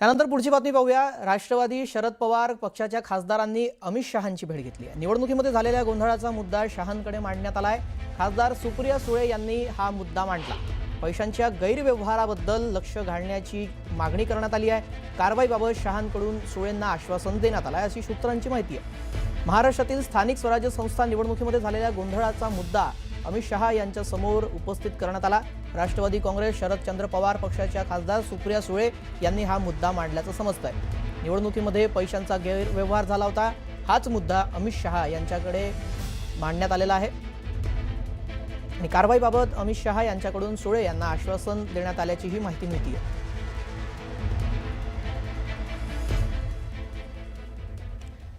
त्यानंतर पुढची बातमी पाहूया. राष्ट्रवादी शरद पवार पक्षाच्या खासदारांनी अमित शहांची भेट घेतली आहे. निवडणुकीमध्ये झालेल्या गोंधळाचा मुद्दा शहांकडे मांडण्यात आलाय. खासदार सुप्रिया सुळे यांनी हा मुद्दा मांडला. पैशांच्या गैरव्यवहाराबद्दल लक्ष घालण्याची मागणी करण्यात आली आहे. कारवाईबाबत शहांकडून सुळेंना आश्वासन देण्यात आलं आहे अशी सूत्रांची माहिती आहे. महाराष्ट्रातील स्थानिक स्वराज्य संस्था निवडणुकीमध्ये झालेल्या गोंधळाचा मुद्दा अमित शहा यांच्या समोर उपस्थित करण्यात आला. राष्ट्रवादी काँग्रेस शरदचंद्र पवार पक्षाच्या खासदार सुप्रिया सुळे यांनी हा मुद्दा मांडल्याचं समजतंय. निवडणुकीमध्ये पैशांचा गैरव्यवहार झाला होता. हाच मुद्दा अमित शहा यांच्याकडे मांडण्यात आलेला आहे. आणि कारवाईबाबत अमित शहा यांच्याकडून सुळे यांना आश्वासन देण्यात आल्याचीही माहिती मिळते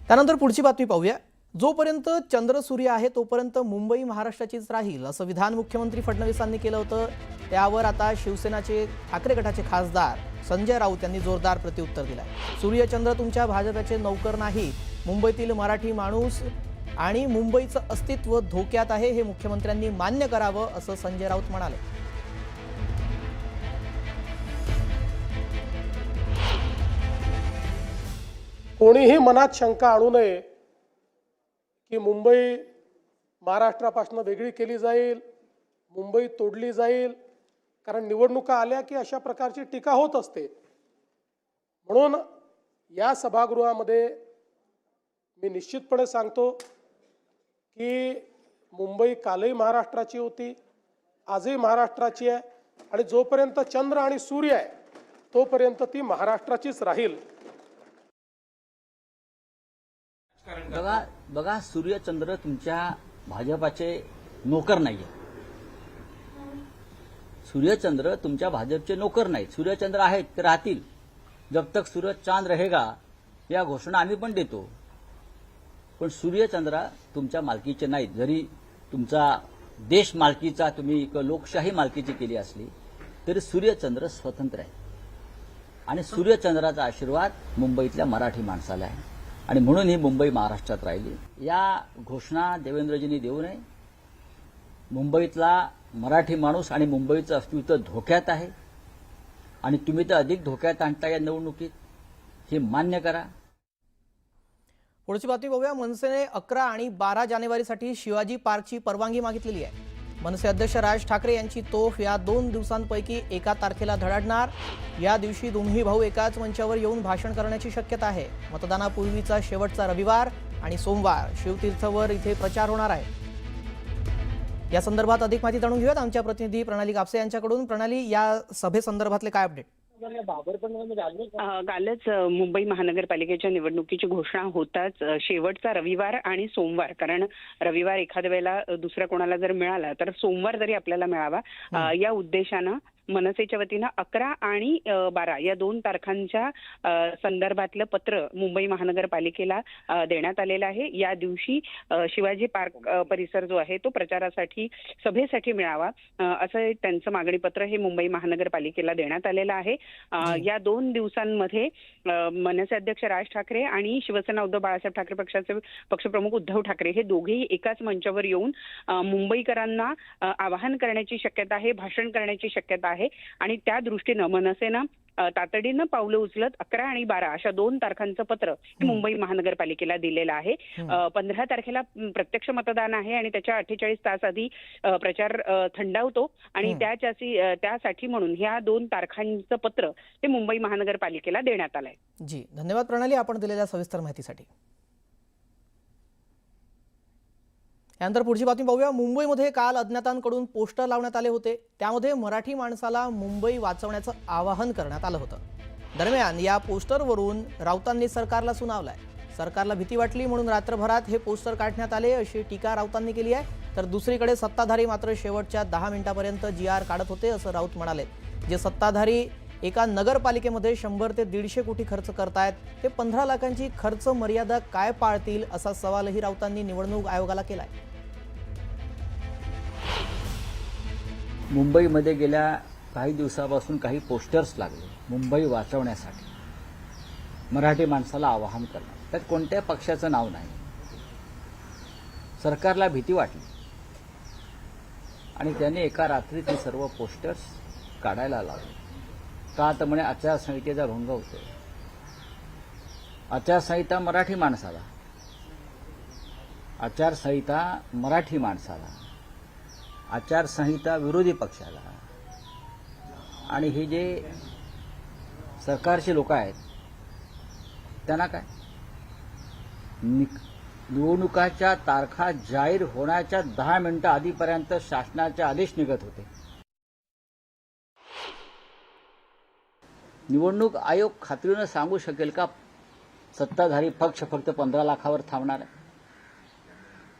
त्यानंतर पुढची बातमी पाहूया. जोपर्यंत चंद्र सूर्य आहे तोपर्यंत मुंबई महाराष्ट्राचीच राहील असं विधान मुख्यमंत्री फडणवीसांनी केलं होतं. त्यावर आता शिवसेनाचे ठाकरे गटाचे खासदार संजय राऊत यांनी जोरदार प्रत्युत्तर दिलं सूर्यचंद्र तुमच्या भाजपाचे नौकर नाही मुंबईतील मराठी माणूस आणि मुंबईचं अस्तित्व धोक्यात आहे हे मुख्यमंत्र्यांनी मान्य करावं असं संजय राऊत म्हणाले. कोणीही मनात शंका आणू नये की मुंबई महाराष्ट्रापासून वेगळी केली जाईल मुंबई तोडली जाईल कारण निवडणुका आल्या की अशा प्रकारची टीका होत असते. म्हणून या सभागृहामध्ये मी निश्चितपणे सांगतो की मुंबई कालही महाराष्ट्राची होती आजही महाराष्ट्राची आहे आणि जोपर्यंत चंद्र आणि सूर्य आहे तोपर्यंत ती महाराष्ट्राचीच राहील. बघा सूर्यचंद्र तुमच्या भाजपाचे नोकर नाहीये. सूर्यचंद्र तुमच्या भाजपचे नोकर नाहीत. सूर्यचंद्र आहेत ते राहतील. जब तक सूर्य चांद रहेगा या घोषणा आम्ही पण देतो. पण सूर्यचंद्र तुमच्या मालकीचे नाहीत. जरी तुमचा देश मालकीचा तुम्ही लोकशाही मालकीची केली असली तरी सूर्यचंद्र स्वतंत्र आहे आणि सूर्यचंद्राचा आशीर्वाद मुंबईतल्या मराठी माणसाला आहे. आणि म्हणून ही मुंबई महाराष्ट्रात राहिली. या घोषणा देवेंद्रजींनी देऊ नये. मुंबईतला मराठी माणूस आणि मुंबईचं अस्तित्व धोक्यात आहे. आणि तुम्ही तर अधिक धोक्यात आणता या निवडणुकीत. हे मान्य करा. पुढची बातमी बघूया. मनसेने अकरा आणि बारा जानेवारीसाठी शिवाजी पार्कची परवानगी मागितलेली आहे. मनसे अध्यक्ष राज ठाकरे यांची तोफ या दोन दिवसांपैकी एका तारखेला धडाडणार. या दिवशी दोन्ही भाऊ एकाच मंचावर येऊन भाषण करण्याची शक्यता आहे. मतदानापूर्वीचा शेवटचा रविवार आणि सोमवार शिवतीर्थवर इथे प्रचार होणार आहे. या संदर्भात अधिक माहिती जाणून घेऊयात. आमच्या प्रतिनिधी प्रणाली कापसे यांच्याकडून. प्रणाली या सभेसंदर्भातले काय अपडेट कालच मुंबई महानगरपालिकेच्या निवडणुकीची घोषणा होताच. शेवटचा रविवार आणि सोमवार. कारण रविवार एखाद्या वेळेला दुसऱ्या कोणाला जर मिळाला तर सोमवार जरी आपल्याला मिळावा या उद्देशानं मनसेच्या वतीनं अकरा आणि बारा या दोन तारखांच्या संदर्भातलं पत्र मुंबई महानगरपालिकेला देण्यात आलेलं आहे. या दिवशी शिवाजी पार्क परिसर जो आहे तो प्रचारासाठी सभेसाठी मिळावा असं त्यांचं मागणीपत्र हे मुंबई महानगरपालिकेला देण्यात आलेलं आहे. या दोन दिवसांमध्ये मनसे अध्यक्ष राज ठाकरे आणि शिवसेना उद्धव बाळासाहेब ठाकरे पक्षाचे पक्षप्रमुख उद्धव ठाकरे हे दोघेही एकाच मंचावर येऊन मुंबईकरांना आवाहन करण्याची शक्यता आहे भाषण करण्याची शक्यता आहे. आणि त्या दृष्टीनं मनसेनं तातडीनं पावलं उचलत अकरा आणि बारा अशा दोन तारखांचं पत्र मुंबई महानगरपालिकेला दिलेलं आहे. पंधरा तारखेला प्रत्यक्ष मतदान आहे आणि त्याच्या अठ्ठेचाळीस तास आधी प्रचार थंडावतो. आणि त्याच्याशी अ, त्यासाठी म्हणून ह्या दोन तारखांचं पत्र ते मुंबई महानगरपालिकेला देण्यात आलंय. जी. धन्यवाद प्रणाली आपण दिलेल्या सविस्तर माहितीसाठी. यानंतर पुढची बातमी पाहूया. मुंबईमध्ये काल अज्ञातांकडून पोस्टर लावण्यात आले होते. त्यामध्ये मराठी माणसाला मुंबई वाचवण्याचं आवाहन करण्यात आलं होतं. दरम्यान या पोस्टरवरून राऊतांनी सरकारला सुनावलाय. सरकारला भीती वाटली म्हणून रात्रभरात हे पोस्टर काढण्यात आले अशी टीका राऊतांनी केली आहे. तर दुसरीकडे सत्ताधारी मात्र शेवटच्या दहा मिनिटापर्यंत जी आर काढत होते असं राऊत म्हणाले. जे सत्ताधारी एका नगरपालिकेमध्ये शंभर ते दीडशे कोटी खर्च करतायत ते पंधरा लाखांची खर्च मर्यादा काय पाळतील असा सवालही राऊतांनी निवडणूक आयोगाला केला आहे मुंबईमध्ये गेल्या काही दिवसापासून काही पोस्टर्स लागले मुंबई वाचवण्यासाठी. मराठी माणसाला आवाहन करणं. त्यात कोणत्या पक्षाचं नाव नाही? सरकारला भीती वाटली. आणि त्यांनी एका रात्रीत ही सर्व पोस्टर्स काढायला लावले. का तर म्हणे आचारसंहितेचा भंग होतोय. आचारसंहिता मराठी माणसाला. आचारसंहिता मराठी माणसाला. आचारसंहिता विरोधी पक्षाला. आणि हे जे सरकारचे लोक आहेत त्यांना काय? निक- निवडणुकाच्या तारखा जाहीर होण्याच्या दहा मिनिटं आधीपर्यंत शासनाचे आदेश निघत होते. निवडणूक आयोग खात्रीनं सांगू शकेल का? सत्ताधारी पक्ष फक्त पंधरा लाखावर थांबणार आहे.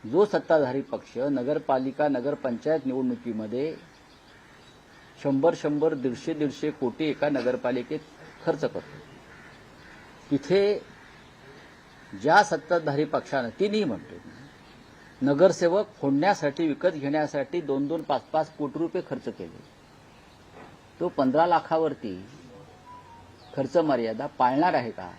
जो सत्ताधारी पक्ष नगरपालिका नगरपंचायत निवडणुकीमध्ये शंभर शंभर दीडशे दीडशे कोटी एका नगरपालिकेत खर्च करतो. तिथे ज्या सत्ताधारी पक्षानं तिन्ही म्हणतो नगरसेवक फोडण्यासाठी विकत घेण्यासाठी दोन दोन पाच पाच कोटी रुपये खर्च केले. तो पंधरा लाखावरती खर्च मर्यादा पाळणार आहे का?